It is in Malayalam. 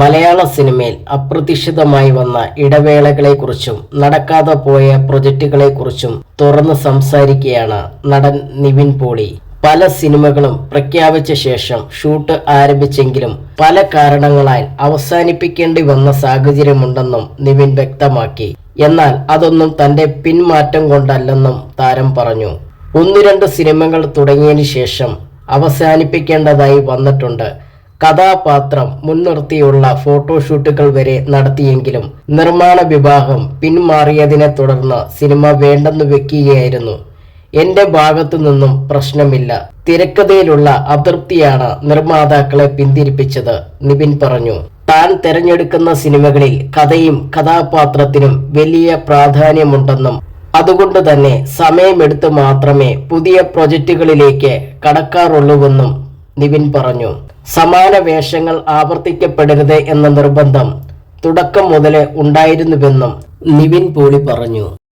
മലയാള സിനിമയിൽ അപ്രതീക്ഷിതമായി വന്ന ഇടവേളകളെക്കുറിച്ചും നടക്കാതെ പോയ പ്രൊജക്റ്റുകളെക്കുറിച്ചും തുറന്ന് സംസാരിക്കുകയാണ് നടൻ നിവിൻ പോളി. പല സിനിമകളും പ്രഖ്യാപിച്ച ശേഷം ഷൂട്ട് ആരംഭിച്ചെങ്കിലും പല കാരണങ്ങളാൽ അവസാനിപ്പിക്കേണ്ടി വന്ന സാഹചര്യമുണ്ടെന്നും നിവിൻ വ്യക്തമാക്കി. എന്നാൽ അതൊന്നും തന്റെ പിന്മാറ്റം കൊണ്ടല്ലെന്നും താരം പറഞ്ഞു. ഒന്നു രണ്ട് സിനിമകൾ തുടങ്ങിയതിനു ശേഷം അവസാനിപ്പിക്കേണ്ടതായി വന്നിട്ടുണ്ട്. കഥാപാത്രം മുൻനിർത്തിയുള്ള ഫോട്ടോഷൂട്ടുകൾ വരെ നടത്തിയെങ്കിലും നിർമ്മാണ വിഭാഗം പിന്മാറിയതിനെ തുടർന്ന് സിനിമ വേണ്ടെന്ന് വെക്കുകയായിരുന്നു. എന്റെ ഭാഗത്തു നിന്നും പ്രശ്നമില്ല. തിരക്കഥയിലുള്ള അതൃപ്തിയാണ് നിർമ്മാതാക്കളെ പിന്തിരിപ്പിച്ചത് നിവിൻ പറഞ്ഞു. താൻ തിരഞ്ഞെടുക്കുന്ന സിനിമകളിൽ കഥയും കഥാപാത്രത്തിനും വലിയ പ്രാധാന്യമുണ്ടെന്നും അതുകൊണ്ട് തന്നെ സമയമെടുത്ത് മാത്രമേ പുതിയ പ്രൊജക്റ്റുകളിലേക്ക് കടക്കാറുള്ളൂവെന്നും നിവിൻ പറഞ്ഞു. സമാന വേഷങ്ങൾ ആവർത്തിക്കപ്പെടരുത് എന്ന നിർബന്ധം തുടക്കം മുതലേ ഉണ്ടായിരുന്നുവെന്നും നിവിൻ പോളി പറഞ്ഞു.